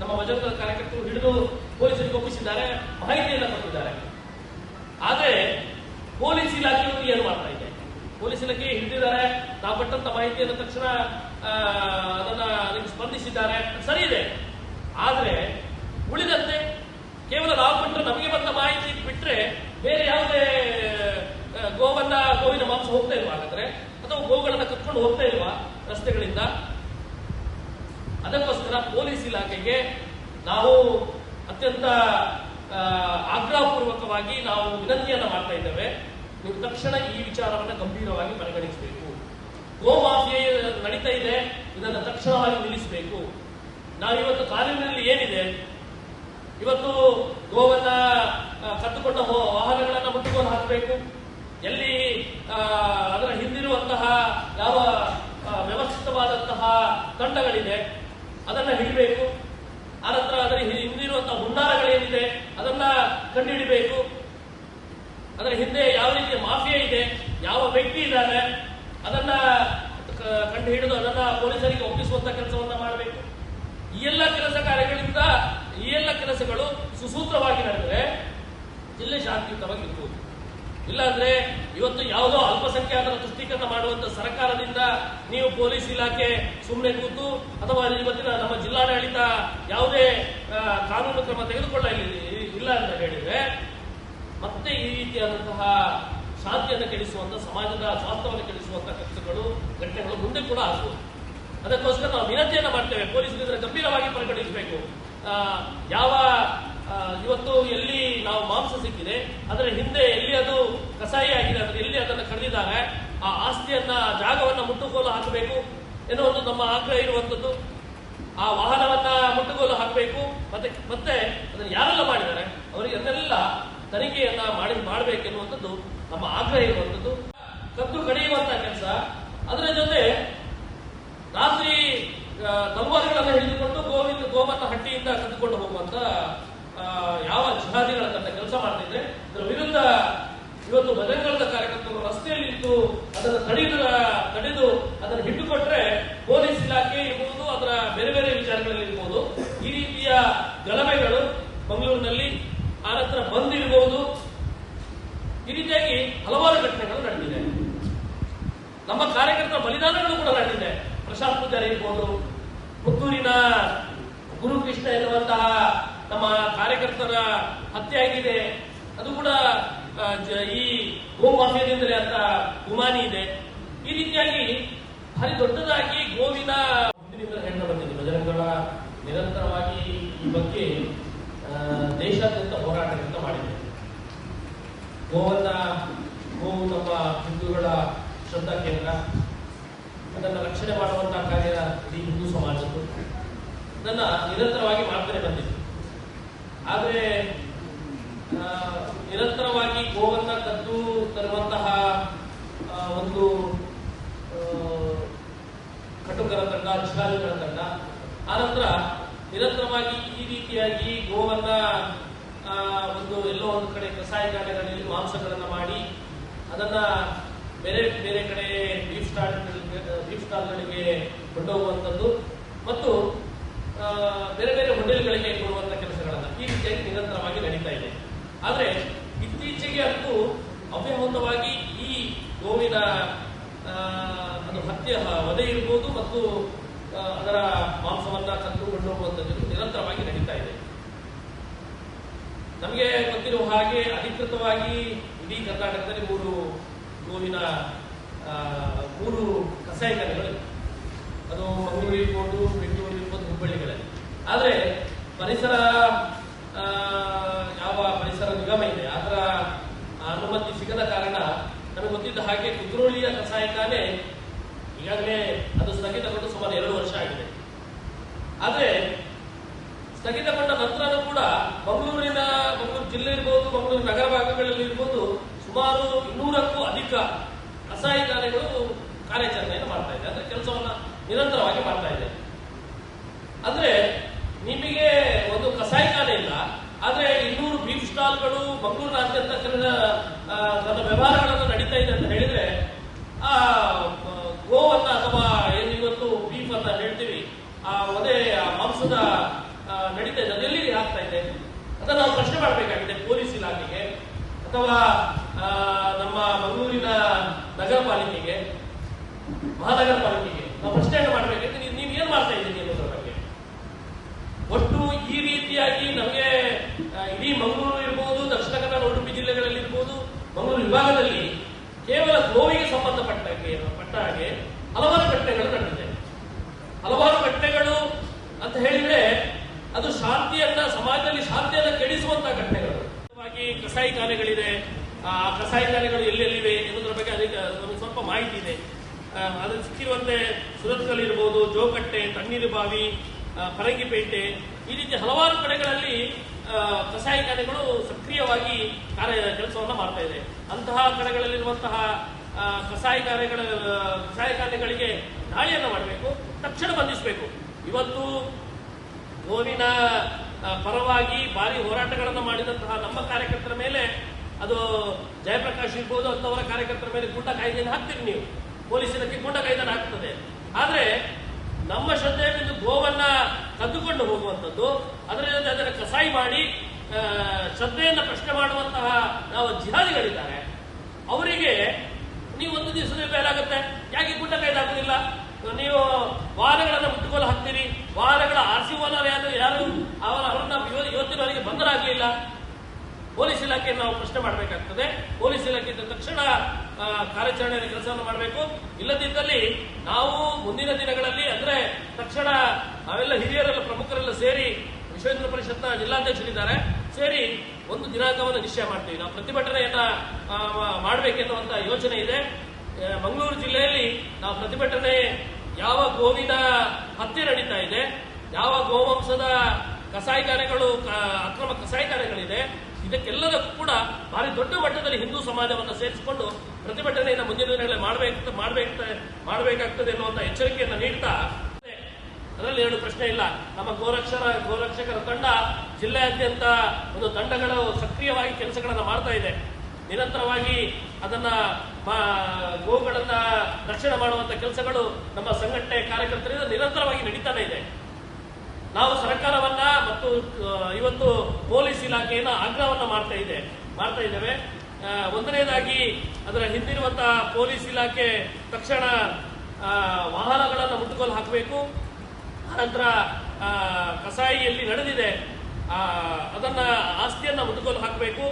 ನಮ್ಮ ಬಜೆಟ್ ಕಾರ್ಯಕರ್ತರು ಹಿಡಿದು ಪೊಲೀಸರಿಗೆ ಒಪ್ಪಿಸಿದ್ದಾರೆ, ಮಾಹಿತಿಯನ್ನು ಕೊಟ್ಟಿದ್ದಾರೆ. ಆದರೆ ಪೊಲೀಸ್ ಇಲಾಖೆಯವರು ಏನು ಮಾಡ್ತಾ ಇದೆ? ಪೊಲೀಸ್ ಇಲಾಖೆ ಹಿಡಿದಿದ್ದಾರೆ, ನಾವು ಕೊಟ್ಟಂತ ಮಾಹಿತಿಯನ್ನು ತಕ್ಷಣ ಅದನ್ನ ಸ್ಪಂದಿಸಿದ್ದಾರೆ. ಸರಿ ಇದೆ. ಆದರೆ ಉಳಿದಂತೆ ಕೇವಲ ನಾವು ಕೊಟ್ಟರೆ ನಮಗೆ ಬಂದ ಮಾಹಿತಿ ಬಿಟ್ರೆ ಬೇರೆ ಯಾವುದೇ ಗೋವನ್ನ, ಗೋವಿನ ಮಾಂಸ ಹೋಗ್ತಾ ಇಲ್ವಾ? ಹಾಗಾದ್ರೆ ಅಥವಾ ಗೋಗಳನ್ನ ಕತ್ಕೊಂಡು ಹೋಗ್ತಾ ಇಲ್ವಾ ರಸ್ತೆಗಳಿಂದ ಅದಕ್ಕೋಸ್ಕರ ಪೊಲೀಸ್ ಇಲಾಖೆಗೆ ನಾವು ಅತ್ಯಂತ ಆಗ್ರಹಪೂರ್ವಕವಾಗಿ ನಾವು ವಿನಂತಿಯನ್ನು ಮಾಡ್ತಾ ಇದ್ದೇವೆ. ನೀವು ತಕ್ಷಣ ಈ ವಿಚಾರವನ್ನು ಗಂಭೀರವಾಗಿ ಪರಿಗಣಿಸಬೇಕು. ಗೋ ಮಾಫಿಯಾ ನಡೀತಾ ಇದೆ. ಇದನ್ನು ತಕ್ಷಣವಾಗಿ ನಿಲ್ಲಿಸಬೇಕು. ನಾವಿವತ್ತು ಕಾನೂನಿನಲ್ಲಿ ಏನಿದೆ? ಇವತ್ತು ಗೋವನ್ನ ಕತ್ತುಕೊಂಡ ವಾಹನಗಳನ್ನು ವಾಹನಗಳನ್ನ ಹಾಕಬೇಕು. ಎಲ್ಲಿ ಅದರ ಹಿಂದಿರುವಂತಹ ಯಾವ ವ್ಯವಸ್ಥಿತವಾದಂತಹ ತಂಡಗಳಿದೆ, ಅದನ್ನು ಹಿಡಿಬೇಕು. ಆನಂತರ ಅದರ ಹಿಂದಿರುವಂತಹ ಹುನ್ನಾರಗಳೇನಿದೆ ಅದನ್ನ ಕಂಡುಹಿಡಿಬೇಕು. ಅದರ ಹಿಂದೆ ಯಾವ ರೀತಿಯ ಮಾಫಿಯಾ ಇದೆ, ಯಾವ ವ್ಯಕ್ತಿ ಇದ್ದಾರೆ ಅದನ್ನ ಕಂಡು ಹಿಡಿದು ಅದನ್ನ ಪೊಲೀಸರಿಗೆ ಒಪ್ಪಿಸುವಂತ ಕೆಲಸವನ್ನ ಮಾಡಬೇಕು. ಈ ಎಲ್ಲ ಕೆಲಸ ಕಾರ್ಯಗಳಿಂದ, ಈ ಎಲ್ಲ ಕೆಲಸಗಳು ಸುಸೂತ್ರವಾಗಿ ನಡೆದರೆ, ಜಿಲ್ಲೆ ಶಾಂತಿಯುತವಾಗಿ ಇಲ್ಲಾಂದ್ರೆ ಇವತ್ತು ಯಾವುದೋ ಅಲ್ಪಸಂಖ್ಯಾತರ ತುಷ್ಟೀಕರಣ ಮಾಡುವಂತ ಸರ್ಕಾರದಿಂದ ನೀವು ಪೊಲೀಸ್ ಇಲಾಖೆ ಸುಮ್ಮನೆ ಕೂತು ಅಥವಾ ಇವತ್ತಿನ ನಮ್ಮ ಜಿಲ್ಲಾಡಳಿತ ಯಾವುದೇ ಕಾನೂನು ಕ್ರಮ ತೆಗೆದುಕೊಳ್ಳ ಇಲ್ಲ ಅಂತ ಹೇಳಿದ್ರೆ ಮತ್ತೆ ಈ ರೀತಿಯಾದಂತಹ ಶಾಂತಿಯನ್ನು ಕೆಡಿಸುವಂತ, ಸಮಾಜದ ಸ್ವಾಸ್ಥ್ಯವನ್ನು ಕೆಡಿಸುವಂತ ಕೆಲಸಗಳು ಘಟನೆಗಳು ಮುಂದೆ ಕೂಡ ಆಗುವುದು. ಅದಕ್ಕೋಸ್ಕರ ನಾವು ವಿನಂತಿಯನ್ನು ಮಾಡ್ತೇವೆ ಪೊಲೀಸರಿಂದ ಗಂಭೀರವಾಗಿ ಪರಿಗಣಿಸಬೇಕು. ಯಾವ ಇವತ್ತು ಎಲ್ಲಿ ನಾವು ಮಾಂಸ ಸಿಕ್ಕಿದೆ, ಅದರ ಹಿಂದೆ ಎಲ್ಲಿ ಅದು ಕಸಾಯಿ ಆಗಿದೆ, ಅದರ ಎಲ್ಲಿ ಅದನ್ನು ಕರೆದಿದ್ದಾರೆ ಆ ಆಸ್ತಿಯನ್ನ, ಜಾಗವನ್ನ ಮುಟ್ಟುಗೋಲು ಹಾಕಬೇಕು ಏನೋ ಒಂದು ನಮ್ಮ ಆಗ್ರಹ ಇರುವಂತದ್ದು. ಆ ವಾಹನವನ್ನ ಮುಟ್ಟುಗೋಲು ಹಾಕಬೇಕು, ಮತ್ತೆ ಮತ್ತೆ ಅದನ್ನು ಯಾರೆಲ್ಲ ಮಾಡಿದ್ದಾರೆ, ಅವರಿಗೆ ಅದನ್ನೆಲ್ಲ ತನಿಖೆಯನ್ನ ಮಾಡಿ ಮಾಡಬೇಕೆನ್ನುವಂಥದ್ದು ನಮ್ಮ ಆಗ್ರಹ ಇರುವಂಥದ್ದು ಕದ್ದು ಕಡಿಯುವಂತ ಕೆಲಸ ಅದರ ಜೊತೆ ರಾತ್ರಿ ಆ, ತಲವಾರುಗಳನ್ನ ಹಿಡಿದುಕೊಂಡು ಗೋವಿಂದ ಗೋವನ್ನ ಹಟ್ಟಿಯಿಂದ ಕದ್ದುಕೊಂಡು ಹೋಗುವಂತ ಆ, ಯಾವ ಜಿಹಾದಿಗಳ ತಂಡ ಕೆಲಸ ಮಾಡ್ತಿದೆ ಇದರ ವಿರುದ್ಧ ಇವತ್ತು ಬಜರಂಗದ ಕಾರ್ಯಕರ್ತರು ರಸ್ತೆಯಲ್ಲಿ ಇದ್ದು ಅದನ್ನು ತಡೆಯುವ ತಡೆದು ಅದನ್ನು ಹಿಟ್ಟುಕೊಟ್ರೆ ಪೊಲೀಸ್ ಇಲಾಖೆ ಇರ್ಬೋದು, ಅದರ ಬೇರೆ ಬೇರೆ ವಿಚಾರಗಳಲ್ಲಿ ಇರ್ಬೋದು, ಈ ರೀತಿಯ ಗಲಭೆಗಳು ಮಂಗಳೂರಿನಲ್ಲಿ ಆನಂತರ ಬಂದ್ ಇರಬಹುದು ಈ ರೀತಿಯಾಗಿ ಹಲವಾರು ಘಟನೆಗಳು ನಡೆದಿದೆ. ನಮ್ಮ ಕಾರ್ಯಕರ್ತರ ಬಲಿದಾನಗಳು ಕೂಡ ನಡೆದಿದೆ. ಪ್ರಶಾಂತ್ ಪೂಜಾರಿ ಇರ್ಬೋದು, ಪುತ್ತೂರಿನ ಗುರುಕೃಷ್ಣ ಎನ್ನುವಂತಹ ನಮ್ಮ ಕಾರ್ಯಕರ್ತರ ಹತ್ಯೆ ಆಗಿದೆ. ಅದು ಕೂಡ ಈ ಗೋ ಮಾಫಿಯಾದಿಂದಲೇ ಅಂತ ಗುಮಾನಿ ಇದೆ. ಈ ರೀತಿಯಾಗಿ ಭಾರಿ ದೊಡ್ಡದಾಗಿ ಗೋವಿನ ಹೆಣ್ಣು ಬಂದಿದೆ. ಬಜರಂಗಳ ನಿರಂತರವಾಗಿ ಈ ಬಗ್ಗೆ ದೇಶಾದ್ಯಂತ ಹೋರಾಟದಿಂದ ಮಾಡಿದೆ ಗೋವನ್ನ ಗೋವು ನಮ್ಮ ಹಿಂದೂಗಳ ಶ್ರದ್ಧಾ ಕೇಂದ್ರ ಅದನ್ನು ರಕ್ಷಣೆ ಮಾಡುವಂತಹ ಕಾರ್ಯ ಇಡೀ ಹಿಂದೂ ಸಮಾಜದ್ದು ಅದನ್ನ ನಿರಂತರವಾಗಿ ಮಾಡ್ತಾನೆ ಬಂದಿದೆ ಆದರೆ ಆ, ನಿರಂತರವಾಗಿ ಗೋವನ್ನ ಕದ್ದು ತರುವಂತಹ ಒಂದು ಕಟುಕರ ತಂಡ, ಅಧಿಕಾರಿಗಳ ತಂಡ. ಆನಂತರ ನಿರಂತರವಾಗಿ ಈ ರೀತಿಯಾಗಿ ಗೋವನ್ನ ಒಂದು ಎಲ್ಲೋ ಒಂದು ಕಡೆ ಕಸಾಯಿಖಾನೆಗಳಲ್ಲಿ ಮಾಂಸಗಳನ್ನ ಮಾಡಿ, ಅದನ್ನ ಬೇರೆ ಬೇರೆ ಕಡೆ ಬೀಫ್ ಸ್ಟಾಲ್ ಬೀಫ್ ಸ್ಟಾಲ್ಗಳಿಗೆ ಕೊಂಡೋಗುವಂಥದ್ದು. ಮತ್ತು ಬೇರೆ ಬೇರೆ ಹೋಟೆಲ್ಗಳಿಗೆ ಕೊಡುವಂತ ಕೆಲಸಗಳನ್ನ ಈ ರೀತಿಯಾಗಿ ನಿರಂತರವಾಗಿ ನಡೀತಾ ಇದೆ. ಆದ್ರೆ ಇತ್ತೀಚೆಗೆ ಅಂತೂ ಅವ್ಯಾಹತವಾಗಿ ಈ ಗೋವಿನ ಹತ್ಯೆ ವಧೆ ಇರ್ಬೋದು ಮತ್ತು ಅದರ ಮಾಂಸವನ್ನ ಕದ್ದುಕೊಂಡು ಹೋಗುವಂಥದ್ದು ನಿರಂತರವಾಗಿ ನಡೀತಾ ಇದೆ. ನಮಗೆ ಗೊತ್ತಿರುವ ಹಾಗೆ ಅಧಿಕೃತವಾಗಿ ಇಡೀ ಕರ್ನಾಟಕದಲ್ಲಿ ಮೂರು ಗೋವಿನ ಮೂರು ಕಸಾಯಿಖಾನೆಗಳು ಅದು ಮಂಗಳೂರು ಇರ್ಬೋದು, ಬೆಂಗಳೂರು ಇರ್ಬೋದು, ಹುಬ್ಬಳ್ಳಿಗಳಲ್ಲಿ. ಆದರೆ ಪರಿಸರ ನಿಗಮ ಇದೆ. ಅದರ ಅನುಮತಿ ಸಿಗದ ಕಾರಣ ನಮಗೆ ಗೊತ್ತಿದ್ದ ಹಾಗೆ ಕುದ್ರೋಳಿಯ ಕಸಾಯಕಾನೆ ಈಗಾಗಲೇ ಅದು ಸ್ಥಗಿತಗೊಂಡು ಸುಮಾರು ಎರಡು ವರ್ಷ ಆಗಿದೆ. ಆದರೆ ಸ್ಥಗಿತಗೊಂಡ ನಂತರನೂ ಕೂಡ ಮಂಗಳೂರಿನ ಮಂಗಳೂರು ಜಿಲ್ಲೆ ಇರ್ಬೋದು, ಮಂಗಳೂರು ನಗರ ಭಾಗಗಳಲ್ಲಿ ಇರ್ಬೋದು ಸುಮಾರು ಇನ್ನೂರಕ್ಕೂ ಅಧಿಕ ಕಸಾಯಿಖಾನೆಗಳು ಕಾರ್ಯಾಚರಣೆಯನ್ನು ಮಾಡ್ತಾ ಇದೆ ಅಂದ್ರೆ ಕೆಲಸವನ್ನ ನಿರಂತರವಾಗಿ ಮಾಡ್ತಾ ಇದೆ ಅಂದ್ರೆ ನಿಮಗೆ ಒಂದು ಕಸಾಯಿಖಾನೆ ಇಲ್ಲ ಆದ್ರೆ ಇನ್ನೂರು ಬೀಫ್ ಸ್ಟಾಲ್ಗಳು ಮಂಗಳೂರಿನಾದ್ಯಂತ ನನ್ನ ವ್ಯವಹಾರಗಳನ್ನು ನಡೀತಾ ಇದೆ ಅಂತ ಹೇಳಿದ್ರೆ, ಆ ಗೋವನ್ನ ಅಥವಾ ಏನು ಇವತ್ತು ಬೀಫ್ ಅಂತ ಹೇಳ್ತೀವಿ, ಆ ಒದೆ ಆ, ಮಾಂಸದ ನಡೀತಾ ಇದೆ. ಅದೆಲ್ಲಿ ಆಗ್ತಾ ಇದೆ? ಅದನ್ನು ನಾವು ಪ್ರಶ್ನೆ ಮಾಡಬೇಕಾಗಿದೆ ಪೊಲೀಸ್ ಇಲಾಖೆಗೆ, ಅಥವಾ ನಮ್ಮ ಮಂಗಳೂರಿನ ನಗರ ಪಾಲಿಕೆಗೆ ಮಹಾನಗರ ಪಾಲಿಕೆಗೆ ನಾವು ಪ್ರಶ್ನೆಯನ್ನು ಮಾಡಬೇಕಾದ್ರೆ ನೀವು ನೀವು ಏನ್ ಮಾಡ್ತಾ ಇದ್ದೀರಿ ಅನ್ನೋದ್ರ ಬಗ್ಗೆ ಒಟ್ಟು ಈ ರೀತಿಯಾಗಿ ನಮಗೆ ಆ, ಇಡೀ ಮಂಗಳೂರು ಇರ್ಬೋದು ದಕ್ಷಿಣ ಕನ್ನಡ ಉಡುಪಿ ಜಿಲ್ಲೆಗಳಲ್ಲಿ ಇರ್ಬೋದು ಮಂಗಳೂರು ವಿಭಾಗದಲ್ಲಿ ಕೇವಲ ಗೋವಿಗೆ ಸಂಬಂಧಪಟ್ಟ ಪಟ್ಟ ಹಾಗೆ ಹಲವಾರು ಘಟನೆಗಳು ನಡೆದಿದೆ. ಹಲವಾರು ಘಟ್ಟೆಗಳು ಅಂತ ಹೇಳಿದ್ರೆ ಅದು ಶಾಂತಿಯನ್ನ ಸಮಾಜದಲ್ಲಿ ಶಾಂತಿಯನ್ನ ಕೆಡಿಸುವಂತಹ ಘಟನೆಗಳು ಕಸಾಯಿ ಖಾನೆಗಳಿದೆ. ಆ ಕಸಾಯಿ ಖಾನೆಗಳು ಎಲ್ಲೆಲ್ಲಿವೆ ಎನ್ನುವುದರ ಬಗ್ಗೆ ಅದಕ್ಕೆ ನಮಗೆ ಸ್ವಲ್ಪ ಮಾಹಿತಿ ಇದೆ. ಆ, ಅದು ಸಿಕ್ಕಿರುವಂತೆ ಸುರತ್ಕಲ್ ಇರ್ಬೋದು ಜೋಕಟ್ಟೆ ತಣ್ಣೀರು ಬಾವಿ ಪರಂಗಿಪೇಟೆ ಈ ರೀತಿ ಹಲವಾರು ಕಡೆಗಳಲ್ಲಿ ಕಸಾಯಿಖಾನೆಗಳು ಸಕ್ರಿಯವಾಗಿ ಕಾರ್ಯ ಕೆಲಸವನ್ನು ಮಾಡ್ತಾ ಇದೆ. ಅಂತಹ ಕಡೆಗಳಲ್ಲಿರುವಂತಹ ಕಸಾಯಿಖಾನೆಗಳ ಕಸಾಯಿಖಾನೆಗಳಿಗೆ ದಾಳಿಯನ್ನು ಮಾಡಬೇಕು, ತಕ್ಷಣ ಬಂಧಿಸಬೇಕು. ಇವತ್ತು ಗೋವಿನ ಪರವಾಗಿ ಭಾರಿ ಹೋರಾಟಗಳನ್ನು ಮಾಡಿದಂತಹ ನಮ್ಮ ಕಾರ್ಯಕರ್ತರ ಮೇಲೆ ಅದು ಜಯಪ್ರಕಾಶ್ ಇರ್ಬೋದು ಅಂತವರ ಕಾರ್ಯಕರ್ತರ ಮೇಲೆ ಗುಂಡ ಕಾಯ್ದೆಯನ್ನು ಹಾಕ್ತೀರಿ ನೀವು. ಪೊಲೀಸ್ ಇಲಾಖೆ ಗುಂಡ ಕಾಯ್ದೆಯನ್ನು ಹಾಕ್ತದೆ. ಆದ್ರೆ ನಮ್ಮ ಶ್ರದ್ಧೆಯನ್ನು ಗೋವನ್ನ ಕದ್ದುಕೊಂಡು ಹೋಗುವಂಥದ್ದು ಅದರ ಜೊತೆ ಅದನ್ನು ಕಸಾಯಿ ಮಾಡಿ ಶ್ರದ್ಧೆಯನ್ನು ಪ್ರಶ್ನೆ ಮಾಡುವಂತಹ ನಾವು ಜಿಹಾದಿಗಳಿದ್ದಾರೆ. ಅವರಿಗೆ ನೀವು ಒಂದು ದಿವಸದಲ್ಲಿ ಬೇರಾಗುತ್ತೆ ಯಾಕೆ ಗುಡ್ಡ ಕೈದಾಗುವುದಿಲ್ಲ ನೀವು ವಾರಗಳನ್ನು ಮುಟ್ಟುಗೋಲು ಹಾಕ್ತೀರಿ. ವಾರಗಳ ಆರ್ಸಿ ಓನರ್ ಯಾರು? ಯಾರು ಅವರ ಅವರನ್ನ ಇವ- ಬಂದರಾಗಲಿಲ್ಲ ಬಂಧನಾಗಲಿಲ್ಲ ಪೊಲೀಸ್ ಇಲಾಖೆಯನ್ನು ನಾವು ಪ್ರಶ್ನೆ ಮಾಡಬೇಕಾಗ್ತದೆ. ಪೊಲೀಸ್ ಇಲಾಖೆ ತಕ್ಷಣ ಕಾರ್ಯಾಚರಣೆಯ ಕೆಲಸವನ್ನು ಮಾಡಬೇಕು. ಇಲ್ಲದಿದ್ದಲ್ಲಿ ನಾವು ಮುಂದಿನ ದಿನಗಳಲ್ಲಿ ಅಂದ್ರೆ ತಕ್ಷಣ ನಾವೆಲ್ಲ ಹಿರಿಯರೆಲ್ಲ ಪ್ರಮುಖರೆಲ್ಲ ಸೇರಿ ವಿಶ್ವೇಂದ್ರ ಪರಿಷತ್ನ ಜಿಲ್ಲಾಧ್ಯಕ್ಷರಿದ್ದಾರೆ. ಸೇರಿ ಒಂದು ದಿನಾಂಕವನ್ನು ನಿಶ್ಚಯ ಮಾಡ್ತೀವಿ. ನಾವು ಪ್ರತಿಭಟನೆಯನ್ನ ಮಾಡಬೇಕೆನ್ನುವಂತ ಯೋಚನೆ ಇದೆ. ಮಂಗಳೂರು ಜಿಲ್ಲೆಯಲ್ಲಿ ನಾವು ಪ್ರತಿಭಟನೆ ಯಾವ ಗೋವಿನ ಹತ್ಯೆ ನಡೀತಾ ಇದೆ, ಯಾವ ಗೋವಂಶದ ಕಸಾಯಿಖಾನೆಗಳು ಅಕ್ರಮ ಕಸಾಯಿಖಾನೆಗಳಿದೆ ಇದಕ್ಕೆಲ್ಲದಕ್ಕೂ ಕೂಡ ಭಾರಿ ದೊಡ್ಡ ಮಟ್ಟದಲ್ಲಿ ಹಿಂದೂ ಸಮಾಜವನ್ನು ಸೇರಿಸಿಕೊಂಡು ಪ್ರತಿಭಟನೆಯನ್ನು ಮುಂದಿನ ದಿನಗಳಲ್ಲಿ ಮಾಡಬೇಕು ಮಾಡಬೇಕು ಮಾಡಬೇಕಾಗ್ತದೆ ಎನ್ನುವಂಥ ಎಚ್ಚರಿಕೆಯನ್ನು ನೀಡ್ತಾ ಅದರಲ್ಲಿ ಎರಡು ಪ್ರಶ್ನೆ ಇಲ್ಲ. ನಮ್ಮ ಗೋರಕ್ಷರ ಗೋರಕ್ಷಕರ ತಂಡ ಜಿಲ್ಲೆಯಾದ್ಯಂತ ಒಂದು ತಂಡಗಳು ಸಕ್ರಿಯವಾಗಿ ಕೆಲಸಗಳನ್ನು ಮಾಡ್ತಾ ಇದೆ. ನಿರಂತರವಾಗಿ ಅದನ್ನ ಗೋಗಳನ್ನು ರಕ್ಷಣೆ ಮಾಡುವಂತ ಕೆಲಸಗಳು ನಮ್ಮ ಸಂಘಟನೆ ಕಾರ್ಯಕರ್ತರಿಂದ ನಿರಂತರವಾಗಿ ನಡೀತಾನೆ ಇದೆ. ನಾವು ಸರ್ಕಾರವನ್ನ ಮತ್ತು ಇವತ್ತು ಪೊಲೀಸ್ ಇಲಾಖೆಯನ್ನು ಆಗ್ರಹವನ್ನ ಮಾಡ್ತಾ ಇದೆ, ಮಾಡ್ತಾ ಇದ್ದೇವೆ. ಒಂದನೇದಾಗಿ ಅದರ ಹಿಂದಿರುವಂತಹ ಪೊಲೀಸ್ ಇಲಾಖೆ ತಕ್ಷಣ ವಾಹನಗಳನ್ನು ಮುಟ್ಟುಗೋಲು ಹಾಕಬೇಕು. ಆನಂತರ ಕಸಾಯಿಯಲ್ಲಿ ನಡೆದಿದೆ. ಅದನ್ನ ಆಸ್ತಿಯನ್ನ ಮುಟ್ಟುಗೋಲು ಹಾಕಬೇಕು.